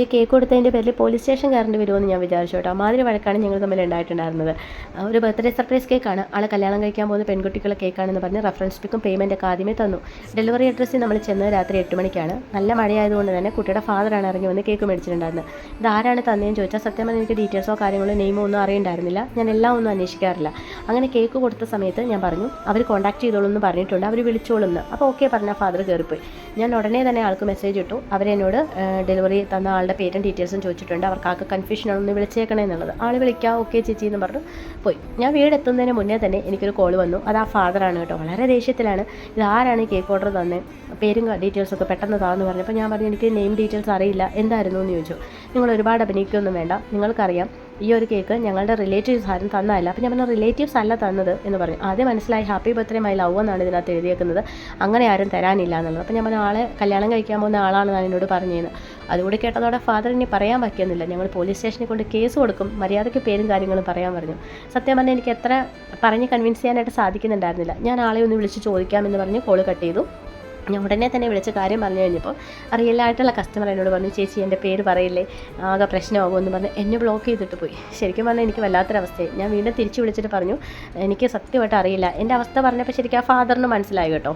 ഈ കേക്ക് കൊടുത്തതിന്റെ പേരിൽ police station കയറേണ്ടി വരുമെന്ന് ഞാൻ വിചാരിച്ചു കേട്ടോ. മാതിരി വഴക്കാണ് ഞങ്ങൾ തമ്മിൽ ഉണ്ടായിട്ടുണ്ടായിരുന്നത്. ഒരു ബർത്ത്ഡേ സർപ്രൈസ് കേക്കാണ്. ആളെ കല്യാണം കഴിക്കാൻ പോകുന്ന പെൺകുട്ടികളെ കേക്കാണെന്ന് പറഞ്ഞ് റെഫറൻസ് പിക്കും പേയ്മെന്റ് ഒക്കെ ആദ്യമേ തന്നു. ഡെലിവറി അഡ്രസ്സിൽ നമ്മൾ ചെന്നത് രാത്രി എട്ട് മണിക്കാണ്. നല്ല മഴയായതുകൊണ്ട് തന്നെ കുട്ടിയുടെ ഫാദറാണ് ഇറങ്ങി വന്ന് കേക്ക് മേടിച്ചിട്ടുണ്ടായിരുന്നത്. ഇത് ആരാണ് തന്നതെന്ന് ചോദിച്ചാൽ സത്യം എനിക്ക് ഡീറ്റെയിൽസോ കാര്യങ്ങളോ നെയിമോ ഒന്നും അറിയണ്ടായിരുന്നില്ല. ഞാൻ എല്ലാം ഒന്നും അന്വേഷിക്കാറില്ല. അങ്ങനെ കേക്ക് കൊടുത്ത സമയത്ത് ഞാൻ പറഞ്ഞു അവർ കോൺടാക്ട് ചെയ്തോളൂ എന്ന് പറഞ്ഞിട്ടുണ്ട് അവർ വിളിച്ചോളൂ എന്ന്. അപ്പോൾ ഓക്കെ പറഞ്ഞ ഫാദർ കയറിപ്പോയി ഞാൻ ഉടനെ തന്നെ ആൾക്ക് മെസ്സേജ് ഇട്ടു അവരെന്നോട് ഡെലിവറി തന്ന ആളുടെ പേരും ഡീറ്റെയിൽസും ചോദിച്ചിട്ടുണ്ട് അവർക്ക് ആൾക്ക് കൺഫ്യൂഷൻ ഒന്ന് വിളിച്ചേക്കണേ എന്നുള്ളത്. ആൾ വിളിക്കാം ഓക്കെ ചേച്ചി എന്ന് പറഞ്ഞു പോയി. ഞാൻ വീട് എത്തുന്നതിന് മുന്നേ തന്നെ എനിക്കൊരു കോൾ വന്നു. അത് ആ ഫാദറാണ് കേട്ടോ വളരെ ദേഷ്യത്തിലാണ്. ഇത് ആരാണ് കേക്ക് ഓർഡർ തന്നെ? പേരും ഡീറ്റെയിൽസ് ഒക്കെ പെട്ടെന്ന് താന്ന് പറഞ്ഞപ്പോൾ ഞാൻ പറഞ്ഞു എനിക്ക് നെയിം ഡീറ്റെയിൽസ് അറിയില്ല എന്തായിരുന്നു? എന്ന് ചോദിച്ചു. നിങ്ങൾ ഒരുപാട് അഭിനയിക്കുകയൊന്നും വേണ്ട നിങ്ങൾക്കറിയാം ഈ ഒരു കേക്ക് ഞങ്ങളുടെ റിലേറ്റീവ്സ് ആരും തന്നതല്ല. അപ്പോൾ ഞാൻ പറഞ്ഞു റിലേറ്റീവ്സ് അല്ല തന്നത് എന്ന് പറഞ്ഞു. ആദ്യം മനസ്സിലായി ഹാപ്പി ബർത്ത്ഡേ മൈ ലവ് എന്നാണ് ഇതിനകത്ത് എഴുതിയേക്കുന്നത്. അങ്ങനെ ആരും തരാനില്ല എന്നുള്ളത്. അപ്പോൾ ഞാൻ പറഞ്ഞു ആളെ കല്യാണം കഴിക്കാൻ പോകുന്ന ആളാണ് ആളാണെന്നാണ് എന്നോട് പറഞ്ഞത് അതുകൂടി കേട്ടതോടെ ഫാദർ ഇനി പറയാൻ പറ്റുന്നില്ല. ഞങ്ങൾ പോലീസ് സ്റ്റേഷനിൽ കൊണ്ട് കേസ് കൊടുക്കും മര്യാദയ്ക്ക് പേരും കാര്യങ്ങളും പറയാൻ പറഞ്ഞു. സത്യം പറഞ്ഞാൽ എനിക്ക് എത്ര പറഞ്ഞ് കൺവിൻസ് ചെയ്യാനായിട്ട് സാധിക്കുന്നുണ്ടായിരുന്നില്ല. ഞാൻ ആളെ ഒന്ന് വിളിച്ച് ചോദിക്കാമെന്ന് പറഞ്ഞ് കോൾ കട്ട് ചെയ്തു. ഞാൻ ഉടനെ തന്നെ വിളിച്ച കാര്യം പറഞ്ഞു കഴിഞ്ഞപ്പോൾ റിയലായിട്ടുള്ള കസ്റ്റമർ എന്നോട് പറഞ്ഞു ചേച്ചി എന്റെ പേര് പറയില്ലേ ആകെ പ്രശ്നമാകുമെന്ന് പറഞ്ഞ് എന്നെ ബ്ലോക്ക് ചെയ്തിട്ട് പോയി. ശരിക്കും പറഞ്ഞാൽ എനിക്ക് വല്ലാത്തൊരവസ്ഥയായി. ഞാൻ വീണ്ടും തിരിച്ചു വിളിച്ചിട്ട് പറഞ്ഞു എനിക്ക് സത്യമായിട്ട് അറിയില്ല. എന്റെ അവസ്ഥ പറഞ്ഞപ്പോൾ ശരിക്കും ആ ഫാദറിന് മനസ്സിലായി കേട്ടോ.